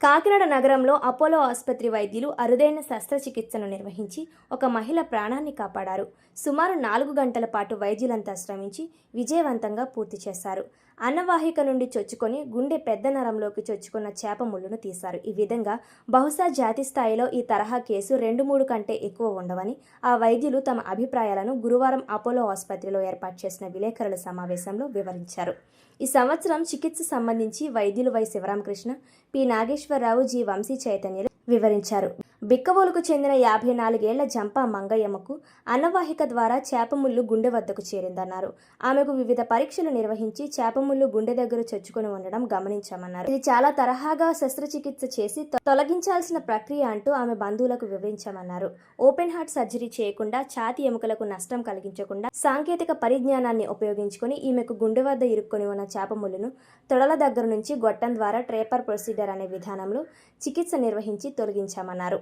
కాకినాడ నగరంలో అపోలో ఆసుపత్రి వైద్యులు అరుదైన శస్త్రచికిత్సను నిర్వహించి ఒక మహిళ ప్రాణాన్ని కాపాడారు. సుమారు నాలుగు గంటల పాటు వైద్యులంతా శ్రమించి విజయవంతంగా పూర్తి చేశారు. అన్నవాహిక నుండి చొచ్చుకొని గుండె పెద్ద నరంలోకి చొచ్చుకున్న చేప ముళ్ళును తీశారు. ఈ విధంగా బహుశా జాతి స్థాయిలో ఈ తరహా కేసు రెండు మూడు కంటే ఎక్కువ ఉండవని ఆ వైద్యులు తమ అభిప్రాయాలను గురువారం అపోలో ఆసుపత్రిలో ఏర్పాటు చేసిన విలేకరుల సమావేశంలో వివరించారు. ఈ సంవత్సరం చికిత్స సంబంధించి వైద్యులు Y Sivaramakrishna P Nageswararao G Vamsi చైతన్యలు వివరించారు. బిక్కవోలుకు చెందిన యాభై నాలుగేళ్ళ జంపా మంగయ్యమ్మకు అన్నవాహిక ద్వారా చేపముళ్ళు గుండె వద్దకు చేరిందన్నారు. ఆమెకు వివిధ పరీక్షలు నిర్వహించి చేపముళ్ళు గుండె దగ్గర చొచ్చుకొని ఉండడం గమనించామన్నారు. ఇది చాలా తరహాగా శస్త్రచికిత్స చేసి తొ- తొలగించాల్సిన ప్రక్రియ అంటూ ఆమె బంధువులకు వివరించామన్నారు. ఓపెన్ హార్ట్ సర్జరీ చేయకుండా ఛాతి ఎముకలకు నష్టం కలిగించకుండా సాంకేతిక పరిజ్ఞానాన్ని ఉపయోగించుకొని ఈమెకు గుండె వద్ద ఇరుక్కొని ఉన్న చేపముళ్ళను తొడల దగ్గర నుంచి గొట్టం ద్వారా ట్రేపర్ ప్రొసీడర్ అనే విధానంలో చికిత్స నిర్వహించి తొలగించామన్నారు.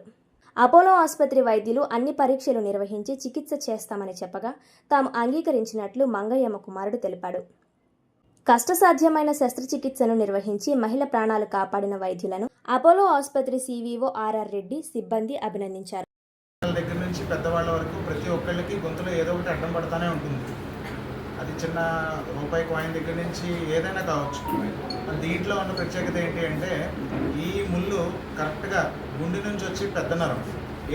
అపోలో ఆసుపత్రి వైద్యులు అన్ని పరీక్షలు నిర్వహించి చికిత్స చేస్తామని చెప్పగా తాము అంగీకరించినట్లు మంగయ్యమ్మ కుమారుడు తెలిపాడు. కష్టసాధ్యమైన శస్త్రచికిత్సను నిర్వహించి మహిళ ప్రాణాలు కాపాడిన వైద్యులను అపోలో ఆసుపత్రి సీవీఓ ఆర్ఆర్ రెడ్డి సిబ్బంది అభినందించారు. దగ్గర నుంచి పెద్దవాళ్ళ వరకు ప్రతి ఒక్కళ్ళకి గొంతులో ఏదో ఒకటి అడ్డం పడతానే ఉంటుంది. అది చిన్న రూపాయి కాయిన్ దగ్గర నుంచి ఏదైనా కావచ్చు. దీంట్లో ఉన్న ప్రత్యేకత ఏంటి అంటే ఈ ముళ్ళు కరెక్ట్గా గుండె నుంచి వచ్చి పెద్ద నరం.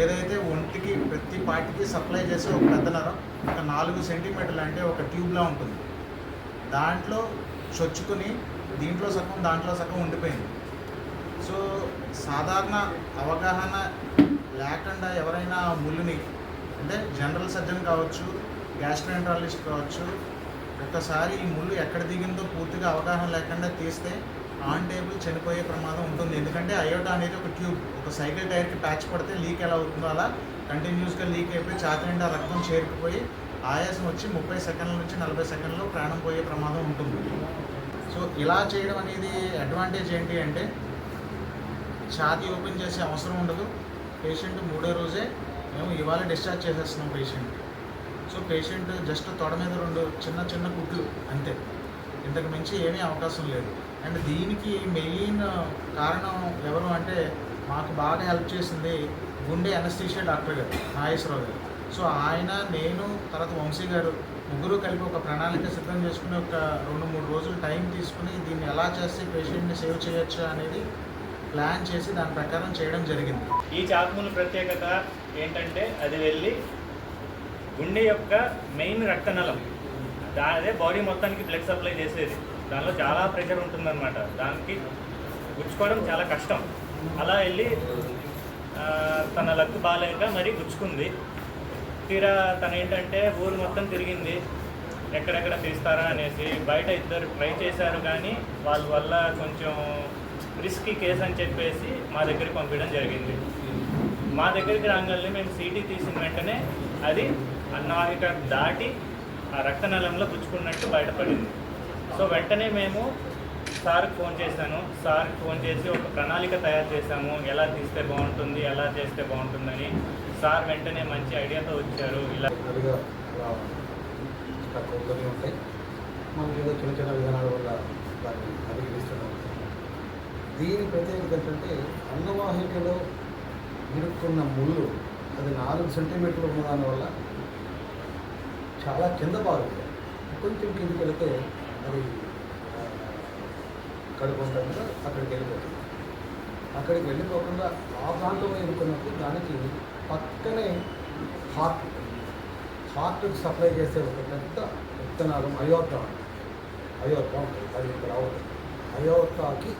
ఏదైతే ఒంటికి ప్రతి పార్టీకి సప్లై చేసే ఒక పెద్ద నరం ఒక నాలుగు సెంటీమీటర్లు అంటే ఒక ట్యూబ్లా ఉంటుంది. దాంట్లో చొచ్చుకుని దీంట్లో సగం దాంట్లో సగం ఉండిపోయింది. సో సాధారణ అవగాహన లేకుండా ఎవరైనా ముళ్ళుని అంటే జనరల్ సర్జన్ కావచ్చు గ్యాస్ట్రెంట్రాలజిస్ట్ కావచ్చు ఒకసారి ఈ ముళ్ళు ఎక్కడ దిగిందో పూర్తిగా అవగాహన లేకుండా తీస్తే ఆన్ టేబుల్ చనిపోయే ప్రమాదం ఉంటుంది. ఎందుకంటే అయోటా అనేది ఒక ట్యూబ్. ఒక సైకిల్ టైర్కి ప్యాచ్ పడితే లీక్ ఎలా అవుతుందో అలా కంటిన్యూస్గా లీక్ అయిపోయి ఛాతి నిండా రక్తం చేరుకుపోయి ఆయాసం వచ్చి ముప్పై సెకండ్ల నుంచి నలభై సెకండ్లో ప్రాణం పోయే ప్రమాదం ఉంటుంది. సో ఇలా చేయడం అనేది అడ్వాంటేజ్ ఏంటి అంటే ఛాతీ ఓపెన్ చేసే అవసరం ఉండదు. పేషెంట్ మూడో రోజే మేము ఇవాళ డిశ్చార్జ్ చేసేస్తున్నాం పేషెంట్ సో పేషెంట్ జస్ట్ తొడ మీద రెండు చిన్న చిన్న కుట్లు అంతే. ఇంతకు మించి ఏమీ అవకాశం లేదు. అండ్ దీనికి మెయిన్ కారణం ఎవరు అంటే మాకు బాగా హెల్ప్ చేసింది గుండె అనస్థీషియా డాక్టర్ గారు నాగేశ్వరరావు గారు. సో ఆయన నేను తర్వాత వంశీ గారు ముగ్గురు కలిపి ఒక ప్రణాళిక సిద్ధం చేసుకుని ఒక రెండు మూడు రోజులు టైం తీసుకుని దీన్ని ఎలా చేస్తే పేషెంట్ని సేవ్ చేయొచ్చు అనేది ప్లాన్ చేసి దాని ప్రకారం చేయడం జరిగింది. ఈ చాకుముల ప్రత్యేకత ఏంటంటే అది వెళ్ళి గుండె యొక్క మెయిన్ రక్తనలం నలం అదే బాడీ మొత్తానికి బ్లడ్ సప్లై చేసేది. దానిలో చాలా ప్రెషర్ ఉంటుందన్నమాట. దానికి గుచ్చుకోవడం చాలా కష్టం. అలా వెళ్ళి తన లక్ బాగాలేక మరి గుచ్చుకుంది. తీరా తను ఏంటంటే ఊరు మొత్తం తిరిగింది. ఎక్కడెక్కడ తీస్తారా అనేసి బయట ఇద్దరు ట్రై చేశారు కానీ వాళ్ళ వల్ల కొంచెం రిస్కీ కేసు అని చెప్పేసి మా దగ్గరికి పంపించడం జరిగింది. మా దగ్గరికి రాగానే మేము సీటీ తీసిన వెంటనే అది అన్నవాహిక దాటి ఆ రక్తనలంలో పుచ్చుకున్నట్టు బయటపడింది. సో వెంటనే మేము సార్కి ఫోన్ చేశాను. సార్కి ఫోన్ చేసి ఒక ప్రణాళిక తయారు చేశాము. ఎలా తీస్తే బాగుంటుంది ఎలా చేస్తే బాగుంటుందని. సార్ వెంటనే మంచి ఐడియాతో వచ్చారు. ఇలా ఉంటాయి. ఏదో చిన్న చిన్న విధానాల వల్ల దాన్ని అధిగమిస్తున్నాం దీని ప్రత్యేకత ఏంటంటే అన్నవాహికలో ఇరుక్కున్న ముళ్ళు అది నాలుగు సెంటీమీటర్లు ఉన్న దానివల్ల చాలా కింద పారుతుంది. కొంచెం కిందకి వెళితే అది ఆ, అక్కడికి వెళ్ళిపోతుంది. అక్కడికి వెళ్ళిపోకుండా ఆ ప్రాంతంలో ఇరుక్కున్నప్పుడు దానికి పక్కనే హార్ట్ హార్ట్కి సప్లై చేసే ఒక పెద్ద విత్తనాలు అయోధ్య. అయోధ్య ఉంటుంది. అది ఇక్కడ అవుతుంది అయోత్తాకి